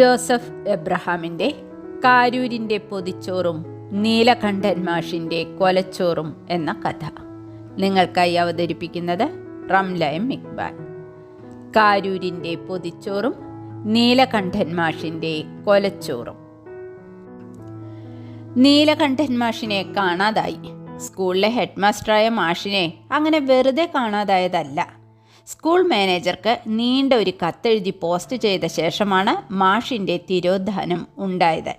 Joseph എബ്രഹാമിന്റെ കാരൂരിന്റെ പൊതിച്ചോറും Neelakantan മാഷിന്റെ കൊലച്ചോറും എന്ന കഥ. നിങ്ങൾക്കായി അവതരിപ്പിക്കുന്നത് റംലയം ഇക്ബാൽ. കാരൂരിന്റെ പൊതിച്ചോറും നീലകണ്ഠൻ മാഷിന്റെ കൊലച്ചോറും. നീലകണ്ഠൻ മാഷിനെ കാണാതായി. സ്കൂളിലെ ഹെഡ്മാസ്റ്ററായ മാഷിനെ അങ്ങനെ വെറുതെ കാണാതായതല്ല. സ്കൂൾ മാനേജർക്ക് നീണ്ട ഒരു കത്തെഴുതി പോസ്റ്റ് ചെയ്ത ശേഷമാണ് മാഷിന്റെ തിരോധാനം ഉണ്ടായത്.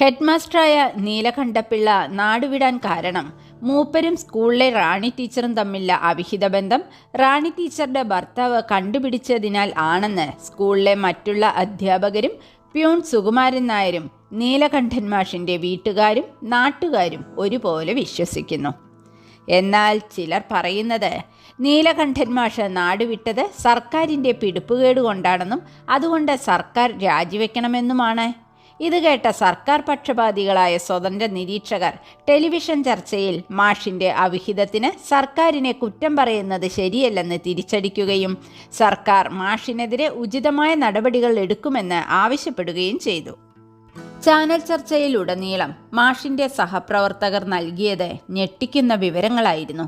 ഹെഡ് മാസ്റ്ററായ നീലകണ്ഠപിള്ള നാടുവിടാൻ കാരണം മൂപ്പരും സ്കൂളിലെ റാണി ടീച്ചറും തമ്മിലുള്ള അവിഹിത ബന്ധം റാണി ടീച്ചറുടെ ഭർത്താവ് കണ്ടുപിടിച്ചതിനാൽ ആണെന്ന് സ്കൂളിലെ മറ്റുള്ള അധ്യാപകരും പ്യൂൺ സുകുമാരൻ നായരും നീലകണ്ഠൻ മാഷിന്റെ വീട്ടുകാരും നാട്ടുകാരും ഒരുപോലെ വിശ്വസിക്കുന്നു. എന്നാൽ ചിലർ പറയുന്നത് നീലകണ്ഠൻ മാഷ് നാടുവിട്ടത് സർക്കാരിന്റെ പിടിപ്പുകേട് കൊണ്ടാണെന്നും അതുകൊണ്ട് സർക്കാർ രാജിവെക്കണമെന്നുമാണ് ഇത് കേട്ട സർക്കാർ പക്ഷപാതികളായ സ്വതന്ത്ര നിരീക്ഷകർ ടെലിവിഷൻ ചർച്ചയിൽ മാഷിന്റെ അവിഹിതത്തിന് സർക്കാരിനെ കുറ്റം പറയുന്നത് ശരിയല്ലെന്ന് തിരിച്ചടിക്കുകയും സർക്കാർ മാഷിനെതിരെ ഉചിതമായ നടപടികൾ എടുക്കുമെന്ന് ആവശ്യപ്പെടുകയും ചെയ്തു. ചാനൽ ചർച്ചയിലുടനീളം മാഷിന്റെ സഹപ്രവർത്തകർ നൽകിയത് ഞെട്ടിക്കുന്ന വിവരങ്ങളായിരുന്നു.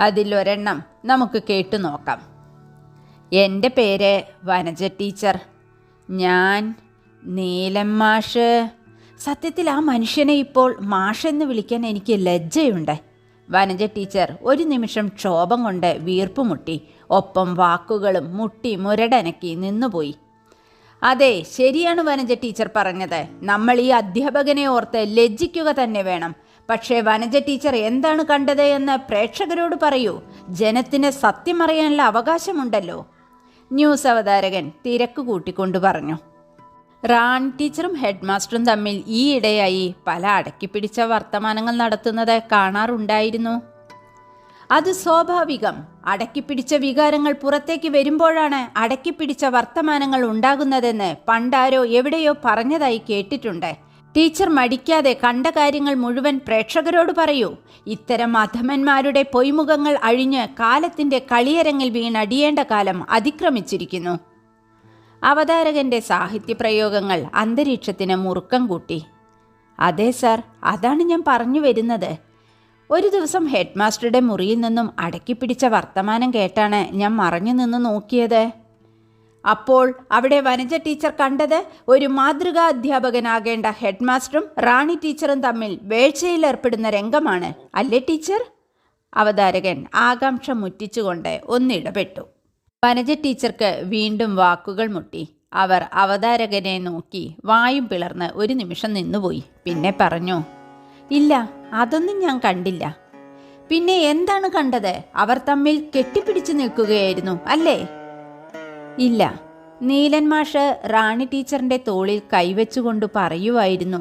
അതിലൊരെണ്ണം നമുക്ക് കേട്ടു നോക്കാം. എന്റെ പേര് വനജ ടീച്ചർ. ഞാൻ നീലം മാഷ്. സത്യത്തിൽ ആ മനുഷ്യനെ ഇപ്പോൾ മാഷെന്ന് വിളിക്കാൻ എനിക്ക് ലജ്ജയുണ്ട്. വനജ ടീച്ചർ ഒരു നിമിഷം ക്ഷോഭം കൊണ്ട് വീർപ്പുമുട്ടി. ഒപ്പം വാക്കുകളും മുട്ടി മുരടനക്കി നിന്നുപോയി. അതെ ശരിയാണ് വനജ ടീച്ചർ പറഞ്ഞത്. നമ്മൾ ഈ അധ്യാപകനെ ഓർത്ത് ലജ്ജിക്കുക തന്നെ വേണം. പക്ഷേ വനജ ടീച്ചർ എന്താണ് കണ്ടത് എന്ന് പ്രേക്ഷകരോട് പറയൂ. ജനത്തിന് സത്യം അറിയാനുള്ള അവകാശമുണ്ടല്ലോ. ന്യൂസ് അവതാരകൻ തിരക്ക് കൂട്ടിക്കൊണ്ട് പറഞ്ഞു. റാണി ടീച്ചറും ഹെഡ് മാസ്റ്ററും തമ്മിൽ ഈയിടെയായി പല അടക്കിപ്പിടിച്ച വർത്തമാനങ്ങൾ നടത്തുന്നത് കാണാറുണ്ടായിരുന്നു. അത് സ്വാഭാവികം. അടക്കിപ്പിടിച്ച വികാരങ്ങൾ പുറത്തേക്ക് വരുമ്പോഴാണ് അടക്കിപ്പിടിച്ച വർത്തമാനങ്ങൾ ഉണ്ടാകുന്നതെന്ന് പണ്ടാരോ എവിടെയോ പറഞ്ഞതായി കേട്ടിട്ടുണ്ട്. ടീച്ചർ മടിക്കാതെ കണ്ട കാര്യങ്ങൾ മുഴുവൻ പ്രേക്ഷകരോട് പറയൂ. ഇത്തരം അധമന്മാരുടെ പൊയ്മുഖങ്ങൾ അഴിഞ്ഞ് കാലത്തിന്റെ കളിയരങ്ങിൽ വീണടിയേണ്ട കാലം അതിക്രമിച്ചിരിക്കുന്നു. അവതാരകന്റെ സാഹിത്യപ്രയോഗങ്ങൾ അന്തരീക്ഷത്തിന് മുറുക്കം കൂട്ടി. അതെ സർ അതാണ് ഞാൻ പറഞ്ഞു വരുന്നത്. ഒരു ദിവസം ഹെഡ് മാസ്റ്ററുടെ മുറിയിൽ നിന്നും അടക്കിപ്പിടിച്ച വർത്തമാനം കേട്ടാണ് ഞാൻ മറഞ്ഞു നിന്ന് നോക്കിയത്. അപ്പോൾ അവിടെ വനജ ടീച്ചർ കണ്ടത് ഒരു മാതൃകാ അധ്യാപകനാകേണ്ട ഹെഡ് മാസ്റ്ററും റാണി ടീച്ചറും തമ്മിൽ വേഴ്ചയിലേർപ്പെടുന്ന രംഗമാണ്. അല്ലേ ടീച്ചർ? അവതാരകൻ ആകാംക്ഷ മുറ്റിച്ചുകൊണ്ട് ഒന്നിടപെട്ടു. വനജ ടീച്ചർക്ക് വീണ്ടും വാക്കുകൾ മുട്ടി. അവർ അവതാരകനെ നോക്കി വായും പിളർന്ന് ഒരു നിമിഷം നിന്നുപോയി. പിന്നെ പറഞ്ഞു ഇല്ല അതൊന്നും ഞാൻ കണ്ടില്ല. പിന്നെ എന്താണ് കണ്ടത്? അവർ തമ്മിൽ കെട്ടിപ്പിടിച്ചു നിൽക്കുകയായിരുന്നു അല്ലേ? ഇല്ല നീലൻ മാഷ് റാണി ടീച്ചറിന്റെ തോളിൽ കൈവച്ചുകൊണ്ട് പറയുമായിരുന്നു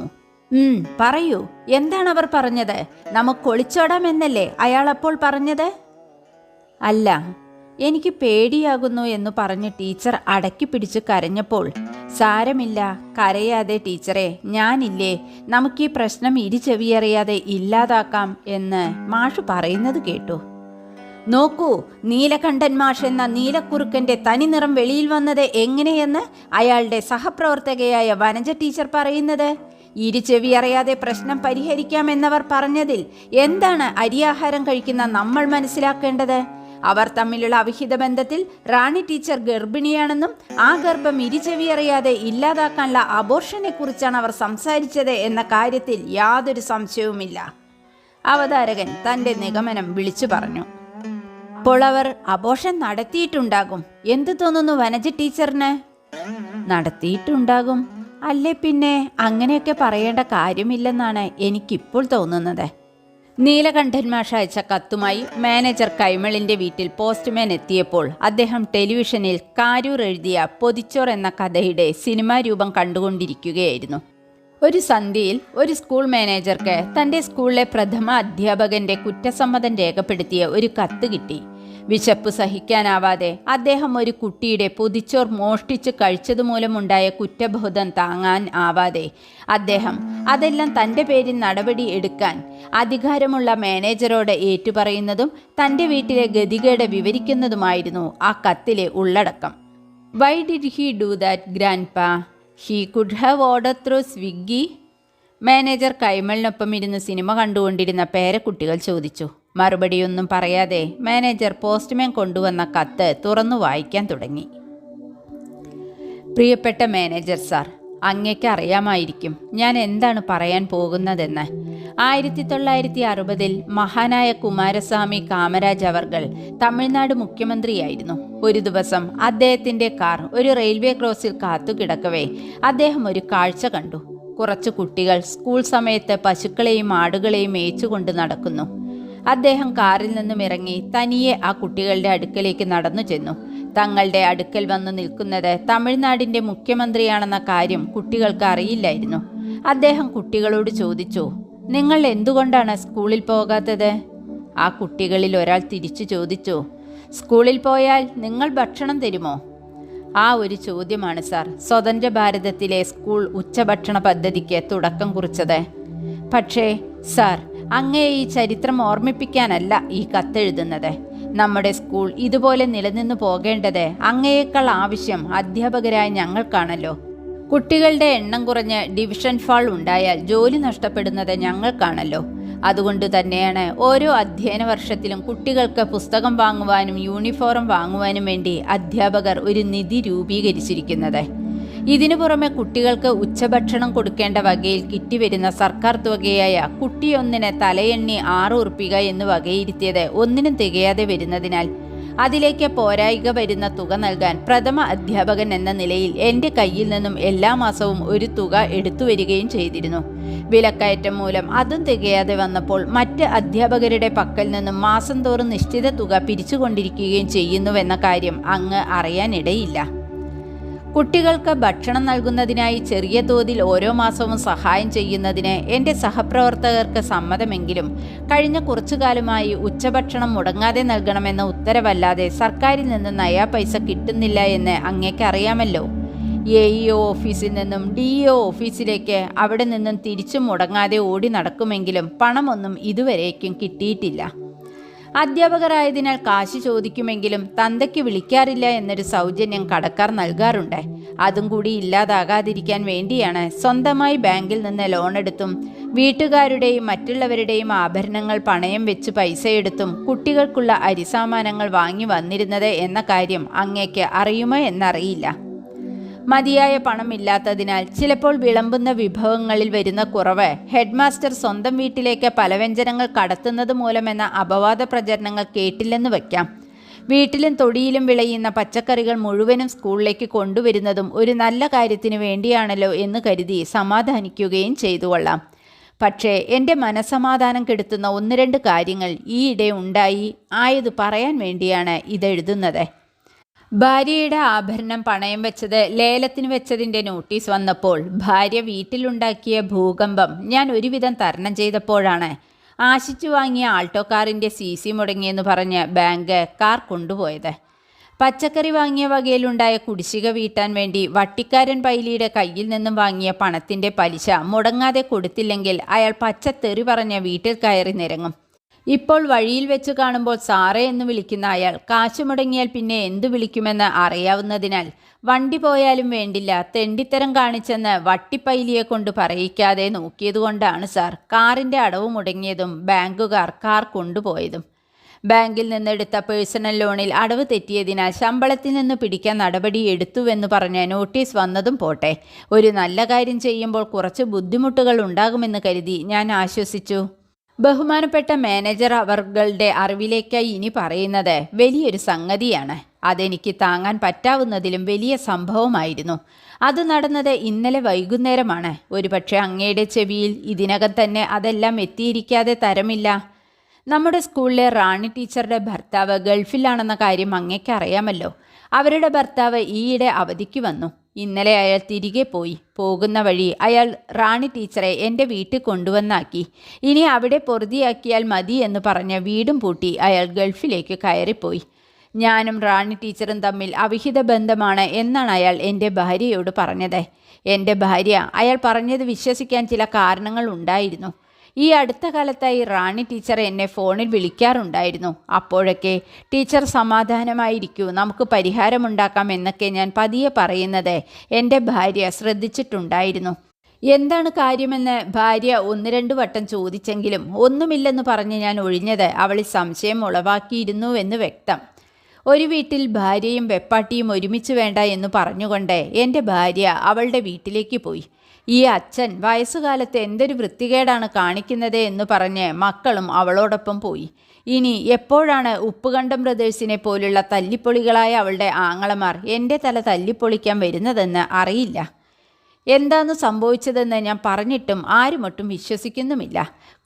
ഉം പറയൂ എന്താണ് അവർ പറഞ്ഞത്? നമുക്ക് ഒളിച്ചോടാമെന്നല്ലേ അയാൾ അപ്പോൾ പറഞ്ഞത്? അല്ല എനിക്ക് പേടിയാകുന്നു എന്ന് പറഞ്ഞ് ടീച്ചർ അടക്കി പിടിച്ച് കരഞ്ഞപ്പോൾ സാരമില്ല കരയാതെ ടീച്ചറെ ഞാനില്ലേ നമുക്ക് ഈ പ്രശ്നം ഇരിച്ചെവിയറിയാതെ ഇല്ലാതാക്കാം എന്ന് മാഷ് പറയുന്നത് കേട്ടു. നോക്കൂ നീലകണ്ഠൻ മാഷ് എന്ന നീലക്കുറുക്കന്റെ തനിനിറം വെളിയിൽ വന്നത് എങ്ങനെയെന്ന് അയാളുടെ സഹപ്രവർത്തകയായ വനജ ടീച്ചർ പറയുന്നത്? ഇരുചെവി അറിയാതെ പ്രശ്നം പരിഹരിക്കാമെന്നവർ പറഞ്ഞതിൽ എന്താണ് അരിയാഹാരം കഴിക്കുന്ന നമ്മൾ മനസ്സിലാക്കേണ്ടത്? അവർ തമ്മിലുള്ള അവിഹിത ബന്ധത്തിൽ റാണി ടീച്ചർ ഗർഭിണിയാണെന്നും ആ ഗർഭം ഇരുചെവി ഇല്ലാതാക്കാനുള്ള അബോർഷനെ കുറിച്ചാണ് അവർ സംസാരിച്ചത് എന്ന കാര്യത്തിൽ യാതൊരു സംശയവുമില്ല. അവതാരകൻ തന്റെ നിഗമനം വിളിച്ചു പറഞ്ഞു. അപ്പോൾ അവർ അബോഷൻ നടത്തിയിട്ടുണ്ടാകും. എന്തു തോന്നുന്നു വനജ ടീച്ചറിന്? നടത്തിയിട്ടുണ്ടാകും. അല്ലേ പിന്നെ അങ്ങനെയൊക്കെ പറയേണ്ട കാര്യമില്ലെന്നാണ് എനിക്കിപ്പോൾ തോന്നുന്നത്. നീലകണ്ഠൻ മാഷ അയച്ച കത്തുമായി മാനേജർ കൈമളിന്റെ വീട്ടിൽ പോസ്റ്റ്മാൻ എത്തിയപ്പോൾ അദ്ദേഹം ടെലിവിഷനിൽ കാരൂർ എഴുതിയ പൊതിച്ചോർ എന്ന കഥയുടെ സിനിമാ രൂപം കണ്ടുകൊണ്ടിരിക്കുകയായിരുന്നു. ഒരു സന്ധ്യയിൽ ഒരു സ്കൂൾ മാനേജർക്ക് തന്റെ സ്കൂളിലെ പ്രഥമ അധ്യാപകന്റെ കുറ്റസമ്മതം രേഖപ്പെടുത്തിയ ഒരു കത്ത് കിട്ടി. വിശപ്പ് സഹിക്കാനാവാതെ അദ്ദേഹം ഒരു കുട്ടിയുടെ പൊതിച്ചോർ മോഷ്ടിച്ച് കഴിച്ചതുമൂലമുണ്ടായ കുറ്റബോധം താങ്ങാൻ ആവാതെ അദ്ദേഹം അതെല്ലാം തന്റെ പേരിൽ നടപടി എടുക്കാൻ അധികാരമുള്ള മാനേജറോട് ഏറ്റുപറയുന്നതും തന്റെ വീട്ടിലെ ഗതികേട് വിവരിക്കുന്നതുമായിരുന്നു ആ കത്തിലെ ഉള്ളടക്കം. Why did he do that grandpa he could have order through Swiggy manager കൈമളിനൊപ്പം ഇരുന്ന് സിനിമ കണ്ടുകൊണ്ടിരുന്ന പേരക്കുട്ടികൾ ചോദിച്ചു. മറുപടിയൊന്നും പറയാതെ മാനേജർ പോസ്റ്റ്മാൻ കൊണ്ടുവന്ന കത്ത് തുറന്നു വായിക്കാൻ തുടങ്ങി. പ്രിയപ്പെട്ട മാനേജർ സാർ അങ്ങയ്ക്ക് അറിയാമായിരിക്കും ഞാൻ എന്താണ് പറയാൻ പോകുന്നതെന്ന്. ആയിരത്തി തൊള്ളായിരത്തി അറുപതിൽ മഹാനായ കുമാരസ്വാമി കാമരാജ് അവർകൾ തമിഴ്നാട് മുഖ്യമന്ത്രിയായിരുന്നു. ഒരു ദിവസം അദ്ദേഹത്തിന്റെ കാർ ഒരു റെയിൽവേ ക്രോസിൽ കാത്തുകിടക്കവേ അദ്ദേഹം ഒരു കാഴ്ച കണ്ടു. കുറച്ച് കുട്ടികൾ സ്കൂൾ സമയത്ത് പശുക്കളെയും ആടുകളെയും മേച്ചുകൊണ്ട് നടക്കുന്നു. അദ്ദേഹം കാറിൽ നിന്നും ഇറങ്ങി തനിയെ ആ കുട്ടികളുടെ അടുക്കലേക്ക് നടന്നു ചെന്നു. തങ്ങളുടെ അടുക്കൽ വന്നു നിൽക്കുന്നത് തമിഴ്നാടിന്റെ മുഖ്യമന്ത്രിയാണെന്ന കാര്യം കുട്ടികൾക്ക് അറിയില്ലായിരുന്നു. അദ്ദേഹം കുട്ടികളോട് ചോദിച്ചു നിങ്ങൾ എന്തുകൊണ്ടാണ് സ്കൂളിൽ പോകാത്തത്? ആ കുട്ടികളിൽ ഒരാൾ തിരിച്ചു ചോദിച്ചു സ്കൂളിൽ പോയാൽ നിങ്ങൾ ഭക്ഷണം തരുമോ? ആ ഒരു ചോദ്യമാണ് സാർ സ്വതന്ത്ര ഭാരതത്തിലെ സ്കൂൾ ഉച്ചഭക്ഷണ പദ്ധതിക്ക് തുടക്കം കുറിച്ചത്. പക്ഷേ സാർ അങ്ങേ ഈ ചരിത്രം ഓർമ്മിപ്പിക്കാനല്ല ഈ കത്തെഴുതുന്നത്. നമ്മുടെ സ്കൂൾ ഇതുപോലെ നിലനിന്നു പോകേണ്ടത് അങ്ങയേക്കാൾ ആവശ്യം അധ്യാപകരായ ഞങ്ങൾക്കാണല്ലോ. കുട്ടികളുടെ എണ്ണം കുറഞ്ഞ് ഡിവിഷൻ ഫാൾ ഉണ്ടായാൽ ജോലി നഷ്ടപ്പെടുന്നത് ഞങ്ങൾക്കാണല്ലോ. അതുകൊണ്ട് തന്നെയാണ് ഓരോ അധ്യയന വർഷത്തിലും കുട്ടികൾക്ക് പുസ്തകം വാങ്ങുവാനും യൂണിഫോം വാങ്ങുവാനും വേണ്ടി അധ്യാപകർ ഒരു നിധി രൂപീകരിച്ചിരിക്കുന്നത്. ഇതിനു പുറമെ കുട്ടികൾക്ക് ഉച്ചഭക്ഷണം കൊടുക്കേണ്ട വകയിൽ കിറ്റി വരുന്ന സർക്കാർ തുകയായ കുട്ടിയൊന്നിന് തലയെണ്ണി ആറ് ഉറുപ്പിക എന്ന് വകയിരുത്തിയത് ഒന്നിനും തികയാതെ വരുന്നതിനാൽ അതിലേക്ക് പോരായിക വരുന്ന തുക നൽകാൻ പ്രഥമ അധ്യാപകൻ എന്ന നിലയിൽ എന്റെ കയ്യിൽ നിന്നും എല്ലാ മാസവും ഒരു തുക എടുത്തു വരികയും ചെയ്തിരുന്നു. വിലക്കയറ്റം മൂലം അതും തികയാതെ വന്നപ്പോൾ മറ്റ് അധ്യാപകരുടെ പക്കൽ നിന്നും മാസം തോറും നിശ്ചിത തുക പിരിച്ചുകൊണ്ടിരിക്കുകയും ചെയ്യുന്നുവെന്ന കാര്യം അങ്ങ് അറിയാനിടയില്ല. കുട്ടികൾക്ക് ഭക്ഷണം നൽകുന്നതിനായി ചെറിയ തോതിൽ ഓരോ മാസവും സഹായം ചെയ്യുന്നതിന് എന്റെ സഹപ്രവർത്തകർക്ക് സമ്മതമെങ്കിലും കഴിഞ്ഞ കുറച്ചു കാലമായി ഉച്ചഭക്ഷണം മുടങ്ങാതെ നൽകണമെന്ന ഉത്തരവല്ലാതെ സർക്കാരിൽ നിന്ന് നയാ പൈസ കിട്ടുന്നില്ല എന്ന് അങ്ങേക്ക് അറിയാമല്ലോ. എ ഇ ഒ ഓഫീസിൽ നിന്നും ഡി ഇ ഒ ഓഫീസിലേക്ക് അവിടെ നിന്നും തിരിച്ചു മുടങ്ങാതെ ഓടി നടക്കുമെങ്കിലും പണമൊന്നും ഇതുവരേക്കും കിട്ടിയിട്ടില്ല. അധ്യാപകരായതിനാൽ കാശ് ചോദിക്കുമെങ്കിലും തന്തയ്ക്ക് വിളിക്കാറില്ല എന്നൊരു സൗജന്യം കടക്കാർ നൽകാറുണ്ട്. അതും കൂടി ഇല്ലാതാകാതിരിക്കാൻ വേണ്ടിയാണ് സ്വന്തമായി ബാങ്കിൽ നിന്ന് ലോൺ എടുത്തും വീട്ടുകാരുടെയും മറ്റുള്ളവരുടെയും ആഭരണങ്ങൾ പണയം വെച്ച് പൈസയെടുത്തും കുട്ടികൾക്കുള്ള അരിസാമാനങ്ങൾ വാങ്ങി വന്നിരുന്നത് എന്ന കാര്യം അങ്ങേക്ക് അറിയുമോ എന്നറിയില്ല. മതിയായ പണമില്ലാത്തതിനാൽ ചിലപ്പോൾ വിളമ്പുന്ന വിഭവങ്ങളിൽ വരുന്ന കുറവ്. ഹെഡ്മാസ്റ്റർ സ്വന്തം വീട്ടിലേക്ക് പലവ്യഞ്ജനങ്ങൾ കടത്തുന്നത് മൂലമെന്ന അപവാദ പ്രചരണങ്ങൾ കേട്ടില്ലെന്ന് വയ്ക്കാം. വീട്ടിലും തൊടിയിലും വിളയുന്ന പച്ചക്കറികൾ മുഴുവനും സ്കൂളിലേക്ക് കൊണ്ടുവരുന്നതും ഒരു നല്ല കാര്യത്തിന് വേണ്ടിയാണല്ലോ എന്ന് കരുതി സമാധാനിക്കുകയും ചെയ്തു കൊള്ളാം. പക്ഷേ എന്റെ മനസമാധാനം കെടുത്തുന്ന ഒന്ന് രണ്ട് കാര്യങ്ങൾ ഈയിടെ ഉണ്ടായി ആയത് പറയാൻ വേണ്ടിയാണ് ഇതെഴുതുന്നത് ഭാര്യയുടെ ആഭരണം പണയം വെച്ചത് ലേലത്തിന് വെച്ചതിന്റെ നോട്ടീസ് വന്നപ്പോൾ ഭാര്യ വീട്ടിലുണ്ടാക്കിയ ഭൂകമ്പം ഞാൻ ഒരുവിധം തരണം ചെയ്തപ്പോഴാണ്. ആശിച്ചു വാങ്ങിയ ആൾട്ടോ കാറിന്റെ സി സി മുടങ്ങിയെന്ന് പറഞ്ഞ് ബാങ്ക് കാർ കൊണ്ടുപോയത്. പച്ചക്കറി വാങ്ങിയ വകയിലുണ്ടായ കുടിശ്ശിക വീട്ടാൻ വേണ്ടി വട്ടിക്കാരൻ പൈലിയുടെ കയ്യിൽ നിന്നും വാങ്ങിയ പണത്തിന്റെ പലിശ മുടങ്ങാതെ കൊടുത്തില്ലെങ്കിൽ അയാൾ പച്ചത്തെറി പറഞ്ഞ് വീട്ടിൽ കയറി നിരങ്ങും. ഇപ്പോൾ വഴിയിൽ വെച്ച് കാണുമ്പോൾ സാറേ എന്ന് വിളിക്കുന്ന അയാൾ കാശ് മുടങ്ങിയാൽ പിന്നെ എന്തു വിളിക്കുമെന്ന് അറിയാവുന്നതിനാൽ വണ്ടി പോയാലും വേണ്ടില്ല തെണ്ടിത്തരം കാണിച്ചെന്ന് വട്ടിപ്പൈലിയെ കൊണ്ട് പറയിക്കാതെ നോക്കിയതുകൊണ്ടാണ് സാർ കാറിന്റെ അടവ് മുടങ്ങിയതും ബാങ്കുകാർ കാർ കൊണ്ടുപോയതും. ബാങ്കിൽ നിന്നെടുത്ത പേഴ്സണൽ ലോണിൽ അടവ് തെറ്റിയതിനാൽ ശമ്പളത്തിൽ നിന്ന് പിടിക്കാൻ നടപടി എടുത്തുവെന്ന് പറഞ്ഞ് നോട്ടീസ് വന്നതും പോട്ടെ. ഒരു നല്ല കാര്യം ചെയ്യുമ്പോൾ കുറച്ച് ബുദ്ധിമുട്ടുകൾ ഉണ്ടാകുമെന്ന് കരുതി ഞാൻ ആശ്വസിച്ചു. ബഹുമാനപ്പെട്ട മാനേജർ അവർകളുടെ അറിവിലേക്കായി ഇനി പറയുന്നത് വലിയൊരു സംഗതിയാണ്. അതെനിക്ക് താങ്ങാൻ പറ്റാവുന്നതിലും വലിയ സംഭവമായിരുന്നു. അത് നടന്നത് ഇന്നലെ വൈകുന്നേരമാണ്. ഒരുപക്ഷെ അങ്ങയുടെ ചെവിയിൽ ഇതിനകം തന്നെ അതെല്ലാം എത്തിയിരിക്കാതെ തരമില്ല. നമ്മുടെ സ്കൂളിലെ റാണി ടീച്ചറുടെ ഭർത്താവ് ഗൾഫിലാണെന്ന കാര്യം അങ്ങയ്ക്ക് അറിയാമല്ലോ അവരുടെ ഭർത്താവ് ഈയിടെ അവധിക്ക് വന്നു. ഇന്നലെ അയാൾ തിരികെ പോയി. പോകുന്ന വഴി അയാൾ റാണി ടീച്ചറെ എന്റെ വീട്ടിൽ കൊണ്ടുവന്നാക്കി. ഇനി അവിടെ പൊറുതിയാക്കിയാൽ മതി എന്ന് പറഞ്ഞ് വീടും പൂട്ടി അയാൾ ഗൾഫിലേക്ക് കയറിപ്പോയി. ഞാനും റാണി ടീച്ചറും തമ്മിൽ അവിഹിത ബന്ധമാണ് എന്നാണ് അയാൾ എന്റെ ഭാര്യയോട് പറഞ്ഞത്. എന്റെ ഭാര്യ അയാൾ പറഞ്ഞത് വിശ്വസിക്കാൻ ചില കാരണങ്ങൾ ഉണ്ടായിരുന്നു. ഈ അടുത്ത കാലത്തായി റാണി ടീച്ചർ എന്നെ ഫോണിൽ വിളിക്കാറുണ്ടായിരുന്നു. അപ്പോഴൊക്കെ ടീച്ചർ സമാധാനമായിരിക്കൂ നമുക്ക് പരിഹാരമുണ്ടാക്കാം എന്നൊക്കെ ഞാൻ പതിയെ പറയുന്നത് എന്റെ ഭാര്യ ശ്രദ്ധിച്ചിട്ടുണ്ടായിരുന്നു. എന്താണ് കാര്യമെന്ന് ഭാര്യ ഒന്ന് രണ്ട് വട്ടം ചോദിച്ചെങ്കിലും ഒന്നുമില്ലെന്ന് പറഞ്ഞ് ഞാൻ ഒഴിഞ്ഞത് അവളിൽ സംശയം ഉളവാക്കിയിരുന്നുവെന്ന് വ്യക്തം. ഒരു വീട്ടിൽ ഭാര്യയും വെപ്പാട്ടിയും ഒരുമിച്ച് വേണ്ട എന്ന് പറഞ്ഞുകൊണ്ട് എന്റെ ഭാര്യ അവളുടെ വീട്ടിലേക്ക് പോയി. ഈ അച്ഛൻ വയസ്സുകാലത്ത് എന്തൊരു വൃത്തികേടാണ് കാണിക്കുന്നത് എന്ന് പറഞ്ഞ് മക്കളും അവളോടൊപ്പം പോയി. ഇനി എപ്പോഴാണ് ഉപ്പുകണ്ടം ബ്രദേഴ്സിനെ പോലുള്ള തല്ലിപ്പൊളികളായ അവളുടെ ആങ്ങളമാർ എന്റെ തല തല്ലിപ്പൊളിക്കാൻ വരുന്നതെന്ന് അറിയില്ല. എന്താന്ന് സംഭവിച്ചതെന്ന് ഞാൻ പറഞ്ഞിട്ടും ആരുമൊട്ടും വിശ്വസിക്കുന്നുമില്ല.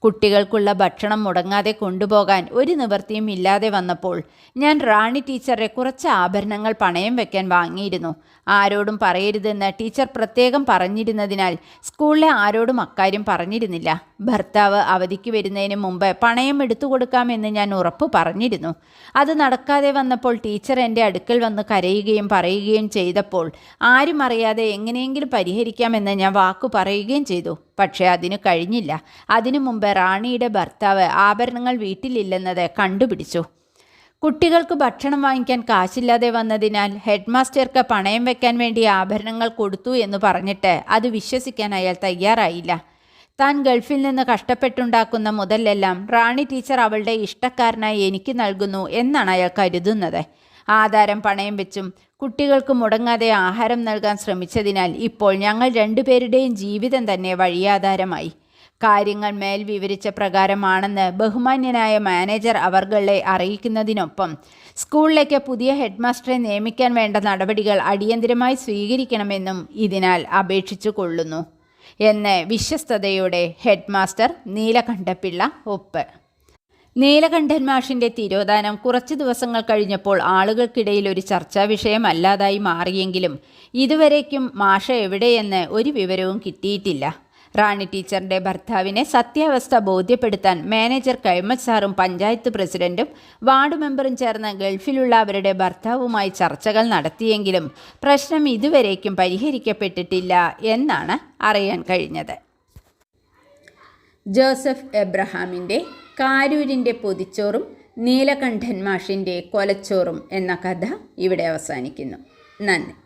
കുട്ടികൾക്കുള്ള ഭക്ഷണം മുടങ്ങാതെ കൊണ്ടുപോകാൻ ഒരു നിവൃത്തിയും ഇല്ലാതെ വന്നപ്പോൾ ഞാൻ റാണി ടീച്ചറെ കുറച്ച് ആഭരണങ്ങൾ പണയം വെക്കാൻ വാങ്ങിയിരുന്നു. ആരോടും പറയരുതെന്ന് ടീച്ചർ പ്രത്യേകം പറഞ്ഞിരുന്നതിനാൽ സ്കൂളിലെ ആരോടും അക്കാര്യം പറഞ്ഞിരുന്നില്ല. ഭർത്താവ് അവധിക്ക് വരുന്നതിന് മുമ്പ് പണയം എടുത്തു കൊടുക്കാമെന്ന് ഞാൻ ഉറപ്പ് പറഞ്ഞിരുന്നു. അത് നടക്കാതെ വന്നപ്പോൾ ടീച്ചർ എന്റെ അടുക്കൽ വന്ന് കരയുകയും പറയുകയും ചെയ്തപ്പോൾ ആരും അറിയാതെ എങ്ങനെയെങ്കിലും പരിഹരിക്കാമെന്ന് ഞാൻ വാക്കു പറയുകയും ചെയ്തു. പക്ഷേ അതിനു കഴിഞ്ഞില്ല. അതിനു മുമ്പ് റാണിയുടെ ഭർത്താവ് ആഭരണങ്ങൾ വീട്ടിലില്ലെന്നത് കണ്ടുപിടിച്ചു. കുട്ടികൾക്ക് ഭക്ഷണം വാങ്ങിക്കാൻ കാശില്ലാതെ വന്നതിനാൽ ഹെഡ്മാസ്റ്റർക്ക് പണയം വെക്കാൻ വേണ്ടി ആഭരണങ്ങൾ കൊടുത്തു എന്ന് പറഞ്ഞിട്ട് അത് വിശ്വസിക്കാൻ അയാൾ തയ്യാറായില്ല. താൻ ഗൾഫിൽ നിന്ന് കഷ്ടപ്പെട്ടുണ്ടാക്കുന്ന മുതലെല്ലാം റാണി ടീച്ചർ അവളുടെ ഇഷ്ടക്കാരനായി എനിക്ക് നൽകുന്നു എന്നാണ് അയാൾ കരുതുന്നത്. ആധാരം പണയം വെച്ചും കുട്ടികൾക്ക് മുടങ്ങാതെ ആഹാരം നൽകാൻ ശ്രമിച്ചതിനാൽ ഇപ്പോൾ ഞങ്ങൾ രണ്ടുപേരുടെയും ജീവിതം തന്നെ വഴിയാധാരമായി. കാര്യങ്ങൾ മേൽ വിവരിച്ച പ്രകാരമാണെന്ന് ബഹുമാന്യനായ മാനേജർ അവർകളെ അറിയിക്കുന്നതിനൊപ്പം സ്കൂളിലേക്ക് പുതിയ ഹെഡ്മാസ്റ്ററെ നിയമിക്കാൻ വേണ്ട നടപടികൾ അടിയന്തിരമായി സ്വീകരിക്കണമെന്നും ഇതിനാൽ അപേക്ഷിച്ചു കൊള്ളുന്നു എന്ന് വിശ്വസ്തയോടെ ഹെഡ് മാസ്റ്റർ നീലകണ്ഠപിള്ള ഒപ്പ്. നീലകണ്ഠൻ മാഷിന്റെ തിരോധാനം കുറച്ചു ദിവസങ്ങൾ കഴിഞ്ഞപ്പോൾ ആളുകൾക്കിടയിൽ ഒരു ചർച്ചാ വിഷയമല്ലാതായി മാറിയെങ്കിലും ഇതുവരേക്കും മാഷ എവിടെയെന്ന് ഒരു വിവരവും കിട്ടിയിട്ടില്ല. റാണി ടീച്ചറിന്റെ ഭർത്താവിനെ സത്യാവസ്ഥ ബോധ്യപ്പെടുത്താൻ മാനേജർ കൈമത് സാറും പഞ്ചായത്ത് പ്രസിഡന്റും വാർഡ് മെമ്പറും ചേർന്ന് ഗൾഫിലുള്ള അവരുടെ ഭർത്താവുമായി ചർച്ചകൾ നടത്തിയെങ്കിലും പ്രശ്നം ഇതുവരേക്കും പരിഹരിക്കപ്പെട്ടിട്ടില്ല എന്നാണ് അറിയാൻ കഴിഞ്ഞത്. ജോസഫ് എബ്രഹാമിന്റെ കാരൂരിന്റെ പൊതിച്ചോറും നീലകണ്ഠൻ മാഷിന്റെ കൊലച്ചോറും എന്ന കഥ ഇവിടെ അവസാനിക്കുന്നു. നന്ദി.